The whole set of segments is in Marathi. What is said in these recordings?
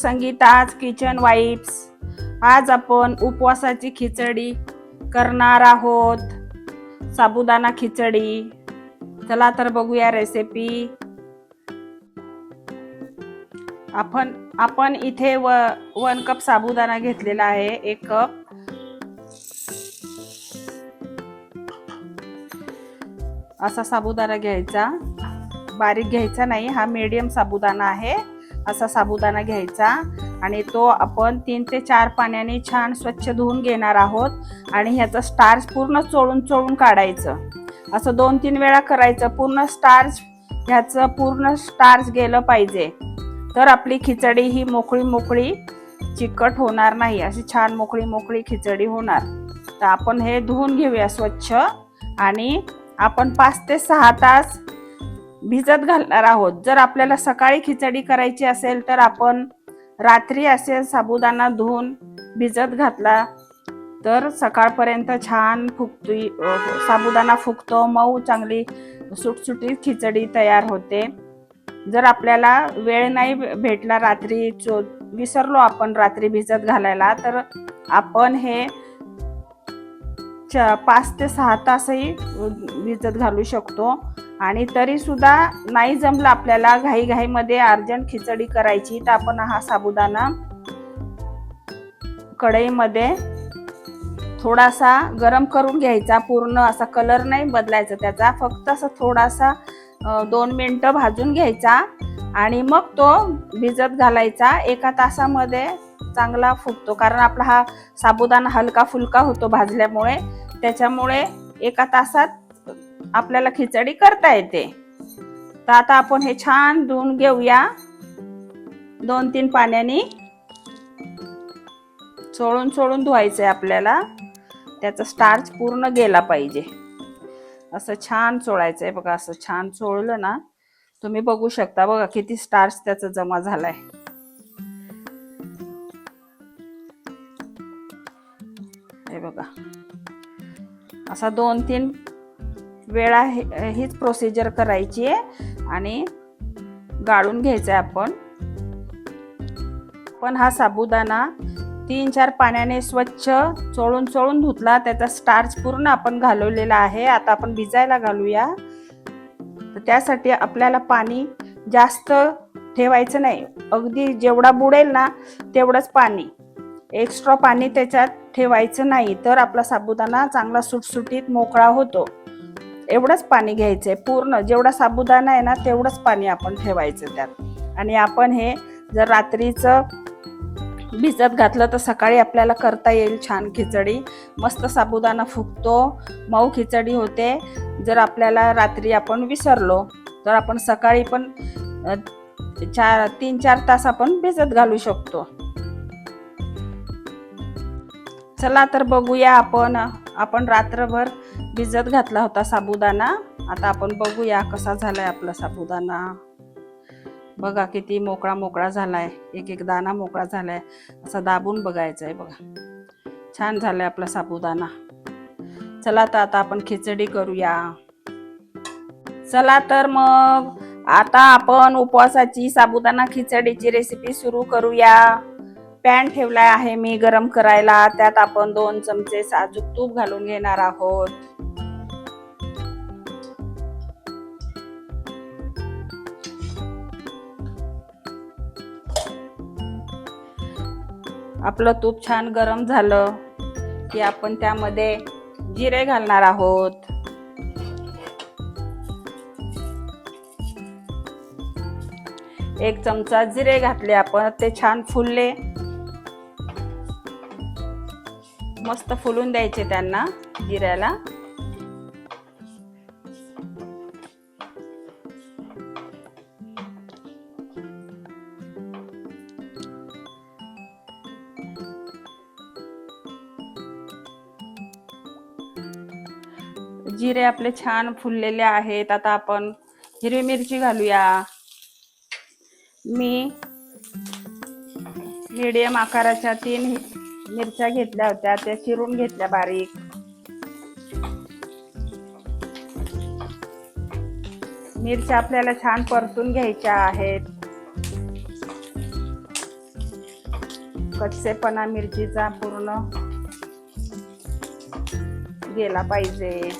फ्रेंड्स संगीताज किचन वाईब्स आज आपण उपवासाची खिचडी करणार आहोत. साबुदाणा खिचडी. चला तर बघूया रेसिपी आपण आपण इथे व वन कप साबुदाणा घेतलेला आहे एक कप असा साबुदाणा घ्यायचा. बारीक घ्यायचा नाही हा मीडियम साबुदाणा आहे. असा साबुदाणा घ्यायचा. आणि तो आपण तीन ते चार पाण्याने छान स्वच्छ धुवून घेणार आहोत. आणि ह्याचं स्टार्च पूर्ण चोळून चोळून काढायचं. असं दोन तीन वेळा करायचं. पूर्ण स्टार्च ह्याचं पूर्ण स्टार्च गेलं पाहिजे. तर आपली खिचडी ही मोकळी मोकळी चिकट होणार नाही. अशी छान मोकळी मोकळी खिचडी होणार. तर आपण हे धुवून घेऊया स्वच्छ. आणि आपण पाच ते सहा तास भिजत घालणार आहोत. जर आपल्याला सकाळी खिचडी करायची असेल तर आपण रात्री असेल साबुदाणा धुवून भिजत घातला तर सकाळपर्यंत छान फुगतोय साबुदाणा फुगतो. मऊ चांगली सुटसुटीत खिचडी तयार होते. जर आपल्याला वेळ नाही भे- भेटला रात्री चो विसरलो आपण रात्री भिजत घालायला तर आपण हे च- पाच ते सहा तासही भिजत घालू शकतो. आणि तरी सुद्धा नाही जमलं आपल्याला घाई घाईमध्ये अर्जंट खिचडी करायची तर आपण हा साबुदाणा कढईमध्ये थोडासा गरम करून घ्यायचा. पूर्ण असा कलर नाही बदलायचा त्याचा. फक्त असं थोडासा दोन मिनटं भाजून घ्यायचा आणि मग तो भिजत घालायचा. एका तासामध्ये चांगला फुगतो कारण आपला हा साबुदाणा हलका फुलका होतो भाजल्यामुळे. त्याच्यामुळे एका तासात आपल्याला खिचडी करता येते. तर आता आपण हे छान धुवून घेऊया. दोन तीन पाण्याने चोळून चोळून धुवायचंय आपल्याला. त्याचा स्टार्च पूर्ण गेला पाहिजे. असं छान चोळायचंय बघा असं छान चोळलं ना तुम्ही बघू शकता बघा किती स्टार्च त्याचा जमा झालाय. हे बघा. असा दोन तीन वेळा हे- हीच प्रोसिजर करायची आहे आणि गाळून घ्यायचं आहे आपण. पण हा साबुदाणा तीन चार पाण्याने स्वच्छ चोळून चोळून धुतला त्याचा स्टार्च पूर्ण आपण घालवलेला आहे. आता आपण भिजायला घालूया. तर त्यासाठी आपल्याला पाणी जास्त ठेवायचं नाही. अगदी जेवढा बुडेल ना तेवढंच पाणी. एक्स्ट्रा पाणी त्याच्यात ठेवायचं नाही. तर आपला साबुदाणा चांगला सुटसुटीत मोकळा होतो. एवढंच पाणी घ्यायचंय पूर्ण जेवढा साबुदाणा आहे ना तेवढंच पाणी आपण ठेवायचं त्यात. आणि आपण हे जर रात्रीचं भिजत घातलं तर सकाळी आपल्याला करता येईल छान खिचडी. मस्त साबुदाणा फुगतो मऊ खिचडी होते. जर आपल्याला रात्री आपण विसरलो तर आपण सकाळी पण चार तीन चार तास आपण भिजत घालू शकतो. चला तर बघूया आपण आपण रात्रभर भिजत घातला होता साबुदाणा. आता आपण बघूया कसा झालाय आपला साबुदाणा. बघा किती मोकळा मोकळा झालाय. एक एक दाना मोकळा झालाय. असा दाबून बघायचा आहे बघा. छान झालाय आपला साबुदाणा. चला तर आता आपण खिचडी करूया. चला तर मग आता आपण उपवासाची साबुदाणा खिचडीची रेसिपी सुरू करूया. पॅन ठेवलाय आहे मी गरम करायला. त्यात आपण दोन चमचे साजूक तूप घालून घेणार आहोत. आपलं तूप छान गरम झालं की आपण त्यामध्ये जिरे घालणार आहोत. एक चमचा जिरे घातले आपण ते छान फुलले. मस्त फुलून द्यायचे त्यांना जिऱ्याला. जिरे आपले छान फुललेले आहेत. आता आपण हिरवी मिरची घालूया. मी मीडियम आकाराच्या तीन मिरच्या घेतल्या होत्या. त्या चिरून घेतल्या बारीक. मिरच्या आपल्याला छान परतून घ्यायच्या आहेत. कच्चेपणा मिरचीचा पूर्ण गेला पाहिजे.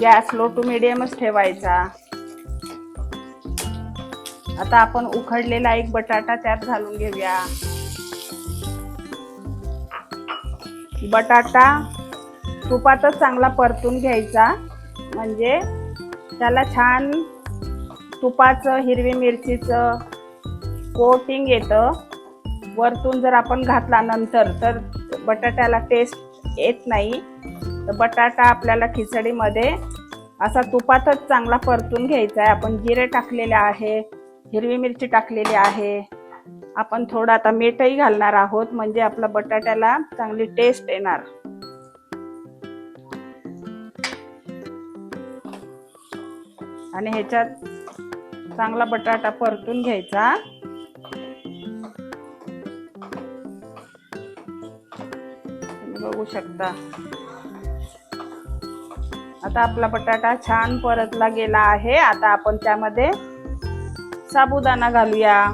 गॅस लो टू मिडियमच ठेवायचा. आता आपण उखडलेला एक बटाटा त्यात घालून घेऊया. बटाटा तुपातच चांगला परतून घ्यायचा. म्हणजे त्याला छान तुपाचं हिरवी मिरचीचं कोटिंग येतं. वरतून जर आपण घातला नंतर तर बटाट्याला टेस्ट येत नाही. तर बटाटा आपल्याला खिचडीमध्ये असा तुपातच चांगला परतून घ्यायचा आहे. आपण जिरे टाकलेले आहे हिरवी मिरची टाकलेली आहे. आपण थोडं आता मीठही घालणार आहोत म्हणजे आपल्या बटाट्याला चांगली टेस्ट येणार. आणि ह्याच्यात चांगला बटाटा परतून घ्यायचा. तुम्ही बघू शकता. आता आपला बटाटा छान परतला गेला आहे. आता आपण त्यामध्ये साबुदाणा घालूया.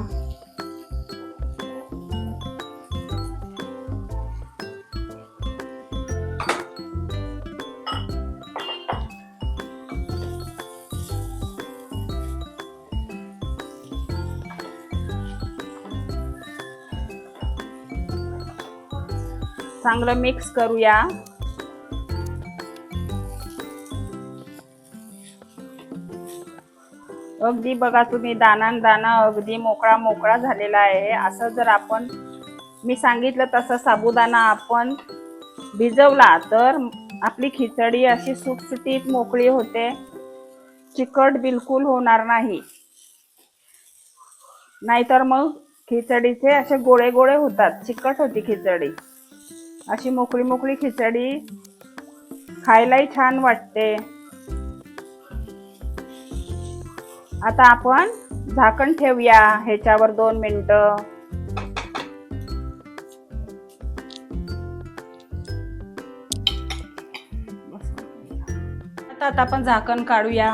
चांगलं मिक्स करूया. अगदी बघा तुम्ही दाना दाना अगदी मोकळा मोकळा झालेला आहे. असं जर आपण मी सांगितलं तसं साबुदाणा आपण भिजवला तर आपली खिचडी अशी सुटसुटीत मोकळी होते. चिकट बिलकुल होणार नाही. नाहीतर मग खिचडीचे असे गोळे गोळे होतात. चिकट होती खिचडी. अशी मोकळी मोकळी खिचडी खायलाही छान वाटते. आता आपण झाकण ठेवूया. ह्याच्यावर दोन मिनटं. आता आता आपण झाकण काढूया.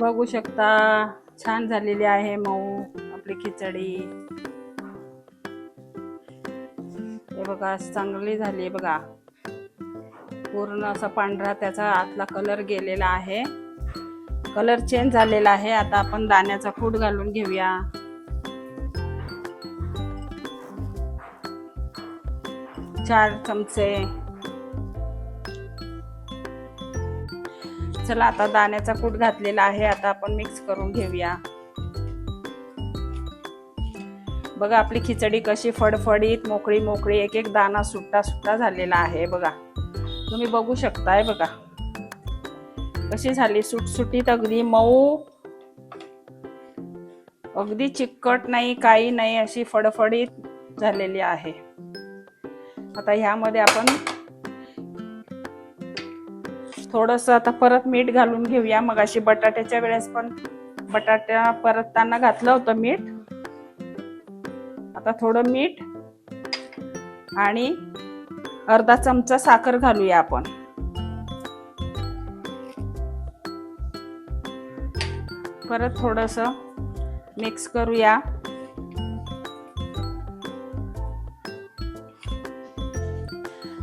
बघू शकता छान झालेली आहे मऊ आपली खिचडी. हे बघा चांगली झाली बघा. पूर्ण असा पांढरा त्याचा आतला कलर गेलेला आहे. कलर चेंज झालेला आहे. आता आपण दाण्याचा कूट घालून घेऊया. चार चमचे. चला आता दाण्याचा कूट घातलेला आहे. आता आपण मिक्स करून घेऊया. बघा आपली खिचडी कशी फडफडीत मोकळी मोकळी एक एक दाना सुट्टा सुट्टा झालेला आहे. बघा. तुम्ही बघू शकताय बघा. कशी झाली? सुटसुटीत अगदी मऊ. अगदी चिकट नाही काही नाही अशी फडफडीत झालेली आहे. आता ह्यामध्ये आपण थोडस आता परत मीठ घालून घेऊया. मग अशी बटाट्याच्या वेळेस पण बटाट्या परतताना घातलं होतं मीठ. आता थोडं मीठ आणि अर्धा चमचा साखर घालूया आपण. परत थोडस मिक्स करूया.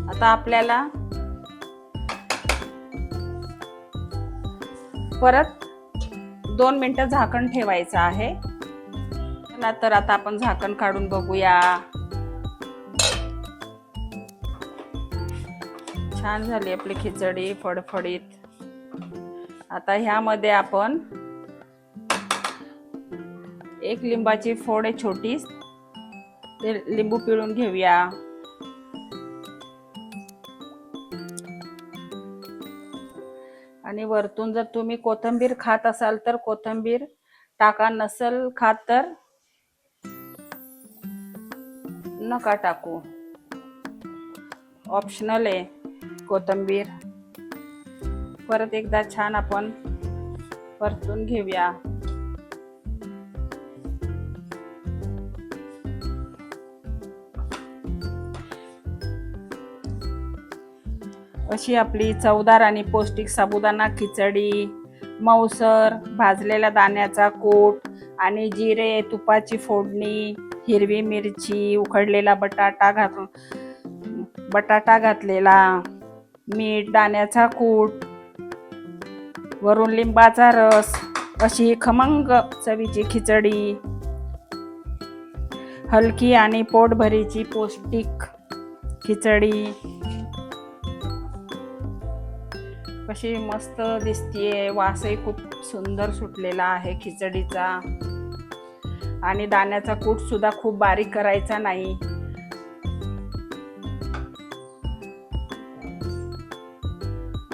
आता आपल्याला परत दोन मिनिटं झाकण ठेवायचं आहे. चला तर आता आपण झाकण काढून बघूया. छान झाली आपली खिचडी फडफडीत. आता ह्यामध्ये आपण एक लिंबाची फोड आहे छोटी ते लिंबू पिळून घेऊया. आणि वरतून जर तुम्ही कोथंबीर खात असाल तर कोथंबीर टाका. नसल खात तर नका टाकू. ऑप्शनल आहे कोथंबीर. परत एकदा छान आपण परतून घेऊया. अशी आपली चवदार आणि पौष्टिक साबुदाणा खिचडी मौसर भाजलेल्या दाण्याचा कोट आणि जिरे तुपाची फोडणी हिरवी मिरची उकडलेला बटाटा घातून बटाटा घातलेला मीठ दाण्याचा कूट वरून लिंबाचा रस अशी खमंग चवीची खिचडी हलकी आणि पोटभरीची पौष्टिक खिचडी. कशी मस्त दिसतीये. वासही खूप सुंदर सुटलेला आहे खिचडीचा. आणि दाण्याचा कूट सुद्धा खूप बारीक करायचा नाही.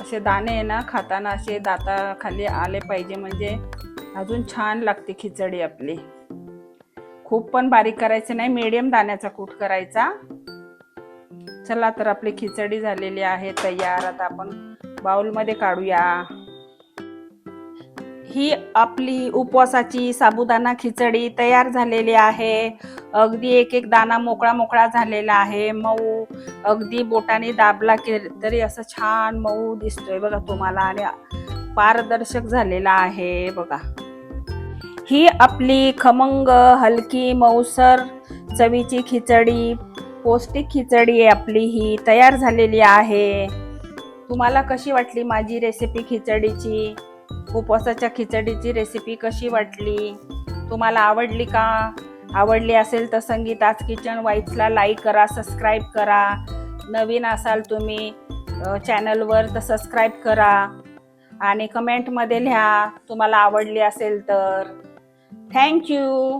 असे दाणे आहे ना खाताना असे दाताखाली आले पाहिजे. म्हणजे अजून छान लागते खिचडी आपली. खूप पण बारीक करायचे नाही मीडियम दाण्याचा कूट करायचा. चला तर आपली खिचडी झालेली आहे तयार. आता आपण बाउलमध्ये काढूया. ही आपली उपवासाची साबुदाणा खिचडी तयार झालेली आहे. अगदी एक एक दाना मोकळा मोकळा झालेला आहे. मऊ अगदी बोटाने दाबला की तरी असं छान मऊ दिसतोय बघा तुम्हाला आणि पारदर्शक झालेला आहे बघा. ही आपली खमंग हलकी मऊसर चवीची खिचडी पौष्टिक खिचडी आहे आपली. ही तयार झालेली आहे. तुम्हाला कशी वाटली माझी रेसिपी खिचडीची? उपवासाच्या खिचडीची रेसिपी कशी वाटली? तुम्हाला आवडली का? आवडली असेल तर संगीताच किचन वाईट्सला लाईक करा सबस्क्राईब करा. नवीन असाल तुम्ही चॅनलवर तर सबस्क्राईब करा. आणि कमेंटमध्ये लिहा तुम्हाला आवडली असेल तर. थँक्यू